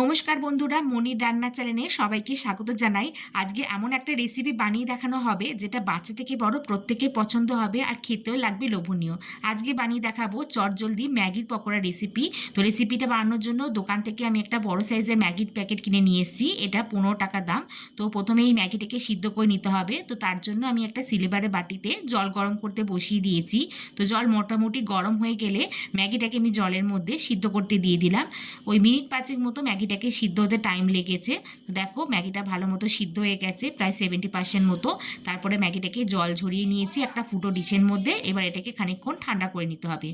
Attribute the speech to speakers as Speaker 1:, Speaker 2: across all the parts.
Speaker 1: নমস্কার বন্ধুরা, মনির রান্না চ্যানেলে সবাইকে স্বাগত জানাই। আজকে এমন একটা রেসিপি বানিয়ে দেখানো হবে, যেটা বাচ্চা থেকে বড় প্রত্যেকের পছন্দ হবে আর খেতেও লাগবে লোভনীয়। আজকে বানিয়ে দেখাবো চটজলদি ম্যাগির পকোড়া রেসিপি তো রেসিপিটা বানানোর জন্য দোকান থেকে আমি একটা বড় সাইজের ম্যাগির প্যাকেট কিনে নিয়ে এসেছি, এটা পনেরো টাকা দাম। তো প্রথমে এই ম্যাগিটাকে সিদ্ধ করে নিতে হবে। তো তার জন্য আমি একটা সিলিভারের বাটিতে জল গরম করতে বসিয়ে দিয়েছি। তো জল মোটামুটি গরম হয়ে গেলে ম্যাগিটাকে আমি জলের মধ্যে সিদ্ধ করতে দিয়ে দিলাম। ওই মিনিট পাঁচেক মতো ম্যাগিটাকে সিদ্ধ হতে টাইম লেগেছে। তো দেখো, ম্যাগিটা ভালো মতো সিদ্ধ হয়ে গেছে, প্রায় সেভেন্টি পার্সেন্ট মতো। তারপরে ম্যাগিটাকে জল ঝরিয়ে নিয়েছি একটা ফুটো ডিশের মধ্যে। এবার এটাকে খানিকক্ষণ ঠান্ডা করে নিতে হবে।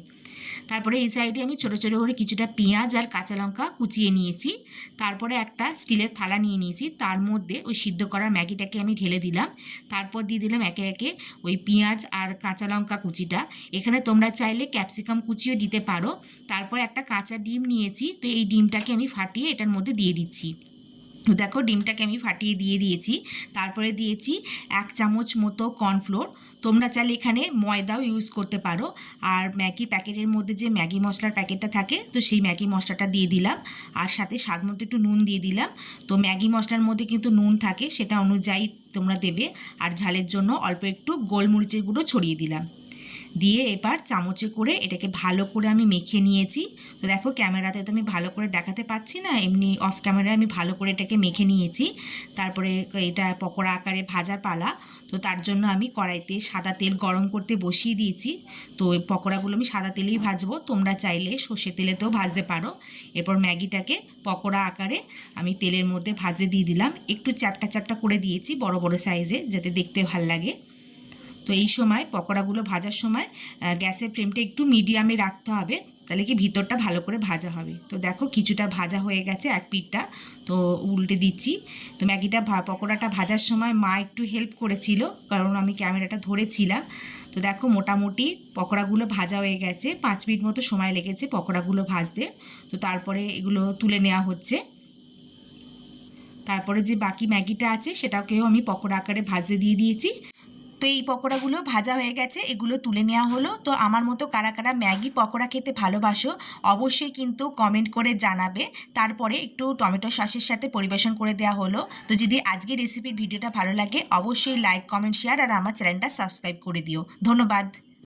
Speaker 1: তারপরে এই সাইডে আমি ছোটো ছোটো করে কিছুটা পেঁয়াজ আর কাঁচা লঙ্কা কুচিয়ে নিয়েছি। তারপরে একটা স্টিলের থালা নিয়ে নিয়েছি। তার মধ্যে ওই সিদ্ধ করা ম্যাগিটাকে আমি ঢেলে দিলাম। তারপর দিয়ে দিলাম একে একে ওই পেঁয়াজ আর কাঁচা লঙ্কা কুচিটা। এখানে তোমরা চাইলে ক্যাপসিকাম কুচিও দিতে পারো। তারপর একটা কাঁচা ডিম নিয়েছি। তো এই ডিমটাকে আমি ফাটিয়ে এটার মধ্যে দিয়ে দিচ্ছি। দেখো ডিমটাকে আমি ফাটিয়ে দিয়ে দিয়েছি। তারপরে দিয়েছি এক চামচ মতো কর্নফ্লোর। তোমরা চাইলে এখানে ময়দাও ইউজ করতে পারো। আর ম্যাগি প্যাকেটের মধ্যে যে ম্যাগি মশলার প্যাকেটটা থাকে, তো সেই ম্যাগি মশলাটা দিয়ে দিলাম। আর সাথে স্বাদ মতো একটু নুন দিয়ে দিলাম। তো ম্যাগি মশলার মধ্যে কিন্তু নুন থাকে, সেটা অনুযায়ী তোমরা দেবে। আর ঝালের জন্য অল্প একটু গোলমরিচের গুঁড়ো ছড়িয়ে দিলাম। দিয়ে এবার চামচে করে এটাকে ভালো করে আমি মেখে নিয়েছি। তো দেখো ক্যামেরাতে তো আমি ভালো করে দেখাতে পাচ্ছি না, এমনি অফ ক্যামেরায় আমি ভালো করে এটাকে মেখে নিয়েছি। তারপরে এটা পকোড়া আকারে ভাজা পালা, তো তার জন্য আমি কড়াইতে সাদা তেল গরম করতে বসিয়ে দিয়েছি। তো এই পকোড়াগুলো আমি সাদা তেলেই ভাজবো, তোমরা চাইলে সর্ষে তেলেতেও ভাজতে পারো। এরপর ম্যাগিটাকে পকোড়া আকারে আমি তেলের মধ্যে ভাজে দিয়ে দিলাম। একটু চ্যাপটা চ্যাপটা করে দিয়েছি বড় বড় সাইজে যাতে দেখতে ভালো লাগে। তো এই সময় পকোড়াগুলো ভাজার সময় গ্যাসের ফ্লেমটা একটু মিডিয়ামে রাখতে হবে, তাহলে কি ভিতরটা ভালো করে ভাজা হবে। তো দেখো কিছুটা ভাজা হয়ে গেছে এক পিঠটা, তো উল্টে দিচ্ছি। তো ম্যাগিটা পকোড়াটা ভাজার সময় মা একটু হেল্প করেছিল, কারণ আমি ক্যামেরাটা ধরেছিলাম। তো দেখো মোটামুটি পকোড়াগুলো ভাজা হয়ে গেছে, পাঁচ মিনিট মতো সময় লেগেছে পকোড়াগুলো ভাজতে। তো তারপরে এগুলো তুলে নেওয়া হচ্ছে। তারপরে যে বাকি ম্যাগিটা আছে সেটাকেও আমি পকোড়া আকারে ভাজতে দিয়ে দিয়েছি। তো এই পকোড়াগুলো ভাজা হয়ে গেছে, এগুলো তুলে নেওয়া হলো। তো আমার মতো কারা কারা ম্যাগি পকোড়া খেতে ভালোবাসো, অবশ্যই কিন্তু কমেন্ট করে জানাবে। তারপরে একটু টমেটো সসের সাথে পরিবেশন করে দেওয়া হলো। তো যদি আজকের রেসিপির ভিডিওটা ভালো লাগে, অবশ্যই লাইক কমেন্ট শেয়ার আর আমার চ্যানেলটা সাবস্ক্রাইব করে দিও। ধন্যবাদ।